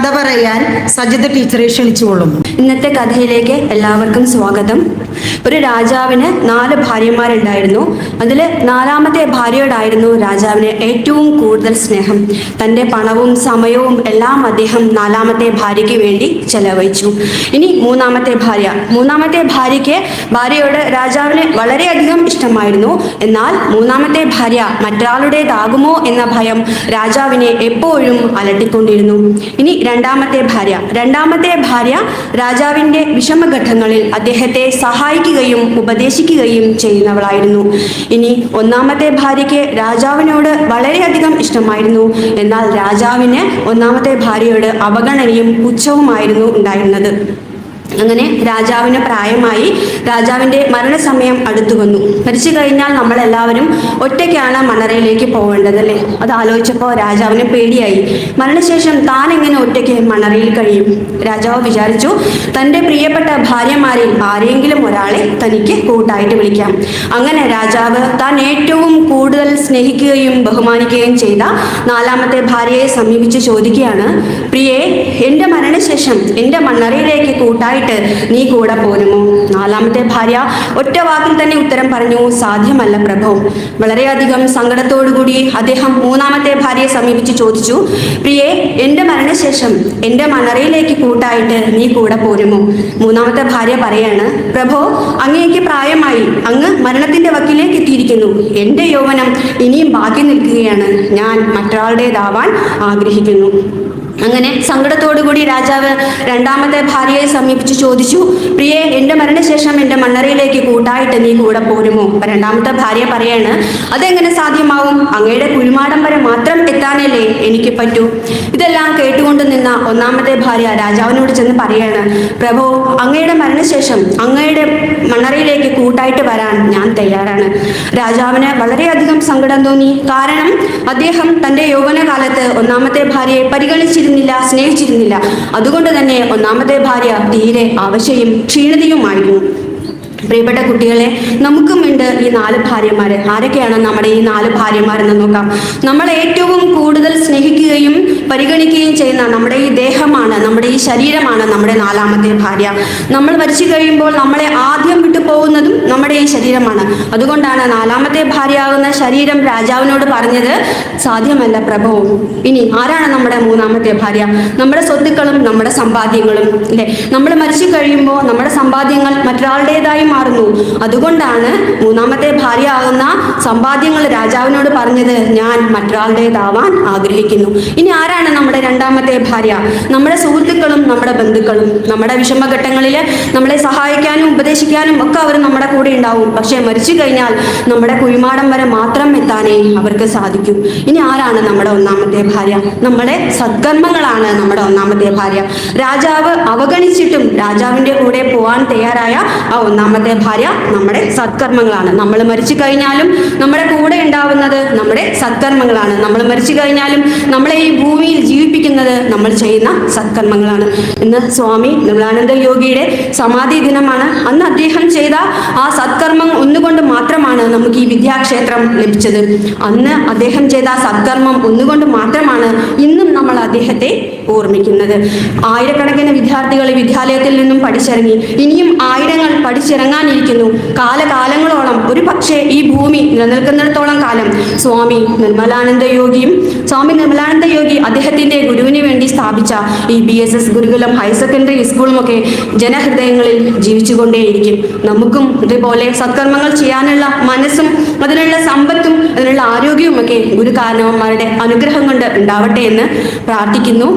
കഥ പറയാൻ സജിത ടീച്ചറെ ക്ഷണിച്ചുകൊള്ളുന്നു. ഇന്നത്തെ കഥയിലേക്ക് എല്ലാവർക്കും സ്വാഗതം. ഒരു രാജാവിന് നാല് ഭാര്യമാരുണ്ടായിരുന്നു. അതിൽ നാലാമത്തെ ഭാര്യയോടായിരുന്നു രാജാവിന് ഏറ്റവും കൂടുതൽ സ്നേഹം. തന്റെ പണവും സമയവും എല്ലാം അദ്ദേഹം നാലാമത്തെ ഭാര്യയ്ക്ക് വേണ്ടി ചെലവഴിച്ചു. ഇനി മൂന്നാമത്തെ ഭാര്യ. മൂന്നാമത്തെ ഭാര്യയ്ക്ക് ഭാര്യയോട് രാജാവിന് വളരെയധികം ഇഷ്ടമായിരുന്നു. എന്നാൽ മൂന്നാമത്തെ ഭാര്യ മറ്റൊരാളുടേതാകുമോ എന്ന ഭയം രാജാവിനെ എപ്പോഴും അലട്ടിക്കൊണ്ടിരുന്നു. ഇനി രണ്ടാമത്തെ ഭാര്യ. രണ്ടാമത്തെ ഭാര്യ രാജാവിന്റെ വിഷമഘട്ടങ്ങളിൽ അദ്ദേഹത്തെ സഹായിക്കുകയും ഉപദേശിക്കുകയും ചെയ്യുന്നവളായിരുന്നു. ഇനി ഒന്നാമത്തെ ഭാര്യയ്ക്ക് രാജാവിനോട് വളരെയധികം ഇഷ്ടമായിരുന്നു. എന്നാൽ രാജാവിന് ഒന്നാമത്തെ ഭാര്യയോട് അവഗണനയും പുച്ഛവുമായിരുന്നു ഉണ്ടായിരുന്നത്. അങ്ങനെ രാജാവിന് പ്രായമായി രാജാവിന്റെ മരണസമയം അടുത്തു വന്നു. മരിച്ചു കഴിഞ്ഞാൽ നമ്മളെല്ലാവരും ഒറ്റയ്ക്കാണ് മണറയിലേക്ക് പോകേണ്ടത് അല്ലെ? അത് ആലോചിച്ചപ്പോൾ രാജാവിന് പേടിയായി. മരണശേഷം താൻ എങ്ങനെ ഒറ്റയ്ക്ക് മണറയിൽ കഴിയും? രാജാവ് വിചാരിച്ചു തന്റെ പ്രിയപ്പെട്ട ഭാര്യമാരിൽ ആരെങ്കിലും ഒരാളെ തനിക്ക് കൂട്ടായിട്ട് വിളിക്കാം. അങ്ങനെ രാജാവ് താൻ ഏറ്റവും കൂടുതൽ സ്നേഹിക്കുകയും ബഹുമാനിക്കുകയും ചെയ്ത നാലാമത്തെ ഭാര്യയെ സമീപിച്ച് ചോദിക്കുകയാണ് പ്രിയെ എന്റെ മരണശേഷം എന്റെ മണ്ണറയിലേക്ക് കൂട്ടായിട്ട് നീ കൂടെ പോരുമോ? നാലാമത്തെ ഭാര്യ ഒറ്റ വാക്കിൽ തന്നെ ഉത്തരം പറഞ്ഞു സാധ്യമല്ല പ്രഭു. വളരെയധികം സങ്കടത്തോടുകൂടി അദ്ദേഹം മൂന്നാമത്തെ ഭാര്യയെ സമീപിച്ച് ചോദിച്ചു പ്രിയെ എന്റെ മരണശേഷം എന്റെ മണറയിലേക്ക് കൂട്ടായിട്ട് നീ കൂടെ പോരുമോ? മൂന്നാമത്തെ ഭാര്യ പറയാണ് പ്രഭോ അങ്ങേക്ക് പ്രായമായി അങ്ങ് മരണത്തിന്റെ വക്കിലേക്ക് എത്തിയിരിക്കുന്നു. എന്റെ യൗവനം ഇനിയും ബാക്കി നിൽക്കുകയാണ്. ഞാൻ മറ്റൊരാളുടേതാവാൻ ആഗ്രഹിക്കുന്നു. അങ്ങനെ സങ്കടത്തോടുകൂടി രാജാവ് രണ്ടാമത്തെ ഭാര്യയെ സമീപിച്ച് ചോദിച്ചു പ്രിയെ എന്റെ മരണശേഷം എന്റെ മണ്ണറയിലേക്ക് കൂട്ടായിട്ട് നീ കൂടെ പോരുമോ? രണ്ടാമത്തെ ഭാര്യ പറയാണ് അതെങ്ങനെ സാധ്യമാവും? അങ്ങയുടെ കുഴിമാടം വരെ മാത്രം എത്താനല്ലേ എനിക്ക് പറ്റൂ? ഇതെല്ലാം കേട്ടുകൊണ്ട് നിന്ന ഒന്നാമത്തെ ഭാര്യ രാജാവിനോട് ചെന്ന് പറയാണ് പ്രഭു അങ്ങയുടെ മരണശേഷം അങ്ങയുടെ മണ്ണറയിലേക്ക് കൂട്ടായിട്ട് വരാൻ ഞാൻ തയ്യാറാണ്. രാജാവിന് വളരെയധികം സങ്കടം തോന്നി. കാരണം അദ്ദേഹം തന്റെ യൗവനകാലത്ത് ഒന്നാമത്തെ ഭാര്യയെ പരിഗണിച്ചിരുന്നില്ല സ്നേഹിച്ചിരുന്നില്ല. അതുകൊണ്ട് തന്നെ ഒന്നാമത്തെ ഭാര്യ തീരെ അവശയും ക്ഷീണിതയുമായിരുന്നു. പ്രിയപ്പെട്ട കുട്ടികളെ നമുക്കും ഉണ്ട് ഈ നാല് ഭാര്യമാര്. ആരൊക്കെയാണ് നമ്മുടെ ഈ നാല് ഭാര്യമാരെന്ന് നോക്കാം. നമ്മൾ ഏറ്റവും കൂടുതൽ സ്നേഹിക്കുകയും പരിഗണിക്കുകയും ചെയ്യുന്ന നമ്മുടെ ഈ ദേഹമാണ് നമ്മുടെ ഈ ശരീരമാണ് നമ്മുടെ നാലാമത്തെ ഭാര്യ. നമ്മൾ മരിച്ചു കഴിയുമ്പോൾ നമ്മളെ ആദ്യം വിട്ടു പോകുന്നതും നമ്മുടെ ഈ ശരീരമാണ്. അതുകൊണ്ടാണ് നാലാമത്തെ ഭാര്യയാകുന്ന ശരീരം രാജാവിനോട് പറഞ്ഞത് സാധ്യമല്ല പ്രഭവും ഇനി ആരാണ് നമ്മുടെ മൂന്നാമത്തെ ഭാര്യ? നമ്മുടെ സ്വത്തുക്കളും നമ്മുടെ സമ്പാദ്യങ്ങളും അല്ലെ? നമ്മൾ മരിച്ചു കഴിയുമ്പോൾ നമ്മുടെ സമ്പാദ്യങ്ങൾ മറ്റൊരാളുടേതായി മാറുന്നു. അതുകൊണ്ടാണ് മൂന്നാമത്തെ ഭാര്യ ആകുന്ന സമ്പാദ്യങ്ങൾ രാജാവിനോട് പറഞ്ഞത് ഞാൻ മറ്റൊരാളുടേതാവാൻ ആഗ്രഹിക്കുന്നു. ഇനി ആരാണ് നമ്മുടെ രണ്ടാമത്തെ ഭാര്യ? നമ്മുടെ സുഹൃത്തുക്കളും നമ്മുടെ ബന്ധുക്കളും. നമ്മുടെ വിഷമഘട്ടങ്ങളിൽ നമ്മളെ സഹായിക്കാനും ഉപദേശിക്കാനും ഒക്കെ അവർ നമ്മുടെ കൂടെ ഉണ്ടാവും. പക്ഷേ മരിച്ചു കഴിഞ്ഞാൽ നമ്മുടെ കുഴിമാടം വരെ മാത്രം എത്താനേ അവർക്ക് സാധിക്കും. ഇനി ആരാണ് നമ്മുടെ ഒന്നാമത്തെ ഭാര്യ? നമ്മുടെ സദ്കർമ്മങ്ങളാണ് നമ്മുടെ ഒന്നാമത്തെ ഭാര്യ. രാജാവ് അവഗണിച്ചിട്ടും രാജാവിന്റെ കൂടെ പോകാൻ തയ്യാറായ ആ ഒന്നാമത്തെ ഭാര്യ നമ്മുടെ സത്കർമ്മങ്ങളാണ്. നമ്മൾ മരിച്ചു കഴിഞ്ഞാലും നമ്മുടെ കൂടെ ഉണ്ടാവുന്നത് നമ്മുടെ സത്കർമ്മങ്ങളാണ്. നമ്മൾ മരിച്ചു കഴിഞ്ഞാലും നമ്മളെ ഈ ഭൂമിയിൽ ജീവിപ്പിക്കുന്നത് നമ്മൾ ചെയ്യുന്ന സത്കർമ്മങ്ങളാണ്. ഇന്ന് സ്വാമി നിർമ്മലാനന്ദ യോഗിയുടെ സമാധി ദിനമാണ്. അന്ന് അദ്ദേഹം ചെയ്ത ആ സത്കർമ്മം ഒന്നുകൊണ്ട് മാത്രമാണ് നമുക്ക് ഈ വിദ്യാക്ഷേത്രം ലഭിച്ചത്. അന്ന് അദ്ദേഹം ചെയ്ത സത്കർമ്മം ഒന്നുകൊണ്ട് മാത്രമാണ് ഇന്നും അദ്ദേഹത്തെ ഓർമ്മിക്കുന്നത്. ആയിരക്കണക്കിന് വിദ്യാർത്ഥികൾ വിദ്യാലയത്തിൽ നിന്നും പഠിച്ചിറങ്ങി. ഇനിയും ആയിരങ്ങൾ പഠിച്ചിറങ്ങാനിരിക്കുന്നു. കാലകാലങ്ങളോളം ഒരു പക്ഷേ ഈ ഭൂമി നിലനിൽക്കുന്നിടത്തോളം കാലം സ്വാമി നിർമ്മലാനന്ദ യോഗിയും സ്വാമി നിർമ്മലാനന്ദ യോഗി അദ്ദേഹത്തിന്റെ ഗുരുവിന് വേണ്ടി സ്ഥാപിച്ച ഈ B S S Gurukulam higher secondary സ്കൂളുമൊക്കെ ജനഹൃദയങ്ങളിൽ ജീവിച്ചുകൊണ്ടേയിരിക്കും. നമുക്കും ഇതുപോലെ സത്കർമ്മങ്ങൾ ചെയ്യാനുള്ള മനസ്സും അതിനുള്ള സമ്പത്തും അതിനുള്ള ആരോഗ്യവും ഒക്കെ ഗുരു കാരണവന്മാരുടെ അനുഗ്രഹം കൊണ്ട് ഉണ്ടാവട്ടെ എന്ന് പ്രാർത്ഥിക്കുന്നു.